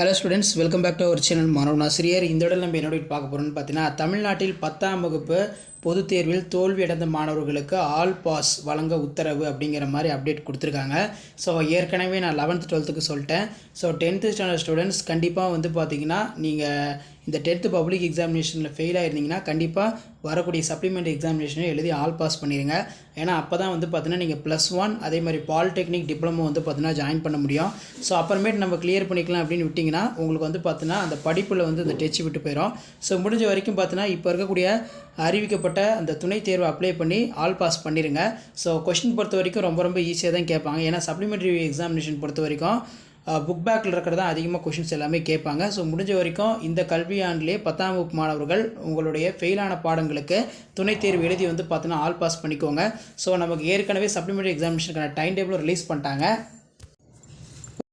Hello students welcome back to our channel மாணவன் ஆசிரியர் இந்த இடம் நம்ம என்னோட பார்க்க போகிறோம்னு பார்த்தீங்கன்னா தமிழ்நாட்டில் பத்தாம் வகுப்பு பொதுத் தேர்வில் தோல்வியடைந்த மாணவர்களுக்கு ஆல் பாஸ் வழங்க உத்தரவு அப்படிங்கிற மாதிரி அப்டேட் கொடுத்துருக்காங்க. ஸோ ஏற்கனவே நான் லெவன்த்து டுவெல்த்துக்கு சொல்லிட்டேன். ஸோ டென்த்து ஸ்டாண்டர்ட் ஸ்டூடெண்ட்ஸ் கண்டிப்பாக வந்து பார்த்தீங்கன்னா நீங்கள் இந்த டென்த்து பப்ளிக் எக்ஸாமினேஷனில் ஃபெயில் ஆயிருந்தீங்கன்னா கண்டிப்பாக வரக்கூடிய சப்ளிமெண்ட் எக்ஸாமினேஷனை எழுதி ஆல் பாஸ் பண்ணிடுங்க ஏன்னா அப்போ தான் வந்து பார்த்தீங்கன்னா நீங்கள் ப்ளஸ் ஒன் அதே மாதிரி பாலிடெக்னிக் டிப்ளமோ வந்து பார்த்தீங்கன்னா ஜாயின் பண்ண முடியும். ஸோ அப்புறமேட்டு நம்ம கிளியர் பண்ணிக்கலாம் அப்படின்னு விட்டிங்கன்னா உங்களுக்கு வந்து பார்த்தீங்கன்னா அந்த படிப்பில் வந்து அந்த டெச்சு விட்டு போயிடும் ஸோ முடிஞ்ச வரைக்கும் பார்த்தீங்கன்னா இப்போ இருக்கக்கூடிய அறிவிக்கப்பட்ட அந்த துணைத் தேர்வை அப்ளை பண்ணி ஆல் பாஸ் பண்ணிடுங்க ஸோ கொஷின் பொறுத்த வரைக்கும் ரொம்ப ரொம்ப ஈஸியாக தான் கேட்பாங்க. ஏன்னா சப்ளிமெண்ட்ரி எக்ஸாமினேஷன் பொறுத்த வரைக்கும் புக் பேக்கில் இருக்கிறது தான் அதிகமாக கொஷின்ஸ் எல்லாமே கேட்பாங்க. ஸோ முடிஞ்ச வரைக்கும் இந்த கல்வியாண்டிலே பத்தாம் வகுப்பு மாணவர்கள் உங்களுடைய ஃபெயிலான பாடங்களுக்கு துணைத் தேர்வு எழுதி வந்து பார்த்தீங்கன்னா ஆல் பாஸ் பண்ணிக்கோங்க. ஸோ நமக்கு ஏற்கனவே சப்ளிமெண்ட்ரி எக்ஸாமினேஷனுக்கான டைம் டேபிள் ரிலீஸ் பண்ணிட்டாங்க.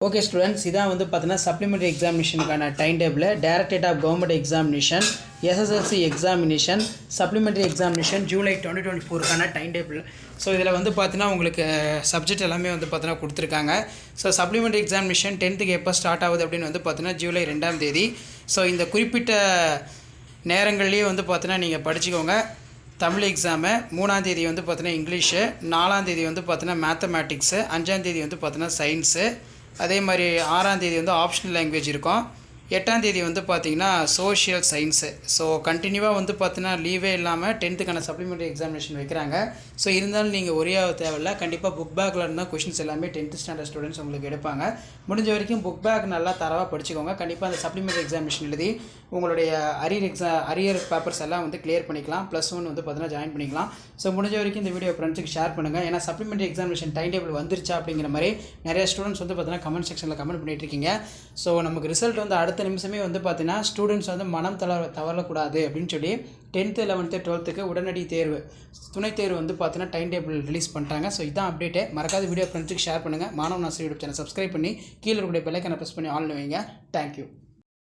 ஓகே ஸ்டூடெண்ட்ஸ் இதான் வந்து பார்த்தீங்கன்னா supplementary எக்ஸாமினேஷனுக்கான time table directorate of government examination SSLC examination supplementary examination July twenty twenty ஃபோருக்கான time table so இதில் வந்து பார்த்தீங்கன்னா உங்களுக்கு சப்ஜெக்ட் எல்லாமே வந்து பார்த்தீங்கன்னா கொடுத்துருக்காங்க. ஸோ சப்ளிமெண்ட்ரி எக்ஸாமினேஷன் டென்த்துக்கு எப்போ ஸ்டார்ட் ஆகுது அப்படின்னு வந்து பார்த்தீங்கன்னா ஜூலை ரெண்டாம் தேதி. ஸோ இந்த குறிப்பிட்ட நேரங்கள்லேயே வந்து பார்த்தீங்கன்னா நீங்கள் படிச்சுக்கோங்க. தமிழ் எக்ஸாமு மூணாந்தேதி வந்து பார்த்தீங்கன்னா இங்கிலீஷு நாலாந்தேதி வந்து பார்த்தீங்கன்னா மேத்தமேட்டிக்ஸு அஞ்சாந்தேதி வந்து பார்த்தீங்கன்னா சயின்ஸு அதே மாதிரி ஆறாந்தேதி வந்து ஆப்ஷனல் லாங்குவேஜ் இருக்கும். எட்டாந்தேதி வந்து பார்த்தீங்கன்னா சோஷியல் சயின்ஸு ஸோ கண்டினியூவாக வந்து பார்த்தீங்கன்னா லீவே இல்லாமல் டென்த்துக்கான சப்ளிமெண்ட்ரி எக்ஸாமினேஷன் வைக்கிறாங்க. ஸோ இருந்தாலும் நீங்கள் ஒரே தேவையில்ல. கண்டிப்பாக புக் பேக்கில் இருந்தால் கொஷின்ஸ் எல்லாமே டென்த்து ஸ்டாண்டர்ட் ஸ்டூடெண்ட்ஸ் உங்களுக்கு எடுப்பாங்க. முடிஞ்ச வரைக்கும் புக் பேக் நல்லா தரவாக படிச்சுக்கோங்க. கண்டிப்பாக அந்த சப்ளிமெண்ட்ரி எக்ஸாமினேஷன் எழுதி உங்களுடைய அரியர் எக்ஸாம் அரியர் பேப்பர்ஸ் எல்லாம் வந்து கிளியர் பண்ணிக்கலாம். ப்ளஸ் ஒன் வந்து பார்த்தீங்கன்னா ஜாயின் பண்ணிக்கலாம். ஸோ முடிஞ்ச வரைக்கும் இந்த வீடியோ ஃப்ரெண்ட்ஸுக்கு ஷேர் பண்ணுங்கள் ஏன்னா சப்ளிமெண்ட்ரி எக்ஸாமினேஷன் டைம் டேபிள் வந்துருச்சா அப்படிங்கிற மாதிரி நிறைய ஸ்டூடெண்ட்ஸ் வந்து பார்த்தீங்கன்னா கமெண்ட் செக்ஷனில் கமெண்ட் பண்ணிட்டு இருக்கீங்க. ஸோ நமக்கு ரிசல்ட் வந்து அடுத்த நிமிஷமே வந்து பார்த்தீங்கன்னா ஸ்டூடெண்ட்ஸ் வந்து மனம் தளர தவறக்கூடாது அப்படின்னு சொல்லி டென்த்து லெவன்த்து டுவெல்த்துக்கு உடனடி தேர்வு துணைத் தேர்வு வந்து பார்த்தீங்கன்னா டைம் டேபிள் ரிலீஸ் பண்ணிட்டாங்க. ஸோ இதான் அப்டேட்டு மறக்காத வீடியோ ஃப்ரெண்ட்ஸுக்கு ஷேர் பண்ணுங்கள் மாணவ நாசி யூடியூப் சேனல் சப்ஸ்கிரைப் பண்ணி கீழே இருக்கக்கூடிய பெல்லைக்கனை ப்ரெஸ் பண்ணி ஆன் வைங்க. Thank you